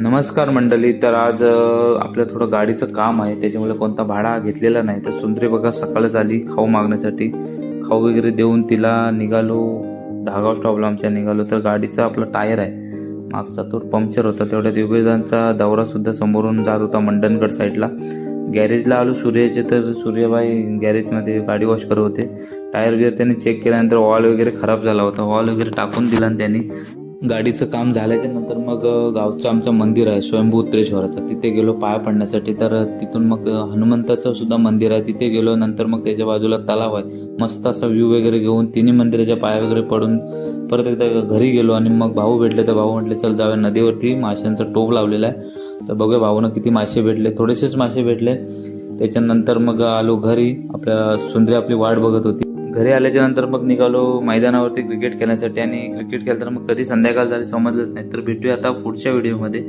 नमस्कार मंडळी तर आज आपलं थोडं गाडीचं काम आहे त्याच्यामुळे कोणता भाडा घेतलेला नाही. तर सुंदरी बघा सकाळच आली खाऊ मागण्यासाठी. खाऊ वगैरे देऊन तिला निघालो धागाव स्टॉपला आमच्या निघालो तर गाडीचा आपला टायर आहे. मागचा तो पंक्चर होता तेवढ्या दिग्गजांचा दौरा सुद्धा समोरून जात होता मंडणगड साईडला. गॅरेजला आलो सूर्याचे तर सूर्यबाई गॅरेजमध्ये गाडी वॉश करत होते. टायर वगैरे त्यांनी चेक केल्यानंतर वॉल वगैरे खराब झाला होता. वॉल वगैरे टाकून दिला आणि त्यांनी. गाडीचं काम झाल्याच्यानंतर मग गावचं आमचं मंदिर आहे स्वयंभूत्रेश्वराचं. तिथे गेलो पाया पडण्यासाठी. तर तिथून मग हनुमंताचं सुद्धा मंदिर आहे. तिथे गेलो नंतर मग त्याच्या बाजूला तलाव आहे. मस्त असा व्ह्यू वगैरे घेऊन तिन्ही मंदिराच्या पाया वगैरे पडून परत एकदा घरी गेलो आणि मग भाऊ भेटले. तर भाऊ म्हटले चल जाऊया नदीवरती. माशांचा टोप लावलेला आहे. तर बघूया भाऊनं किती मासे भेटले. थोडेसेच मासे भेटले. त्याच्यानंतर मग आलो घरी. आपल्या सुंदरी आपली वाट बघत होती. घरी आल्याच्यानंतर मग निघालो मैदानावरती क्रिकेट खेळण्यासाठी आणि क्रिकेट खेळताना मग कधी संध्याकाळ झाली समजलंच नाही. तर भेटूया आता पुढच्या व्हिडिओमध्ये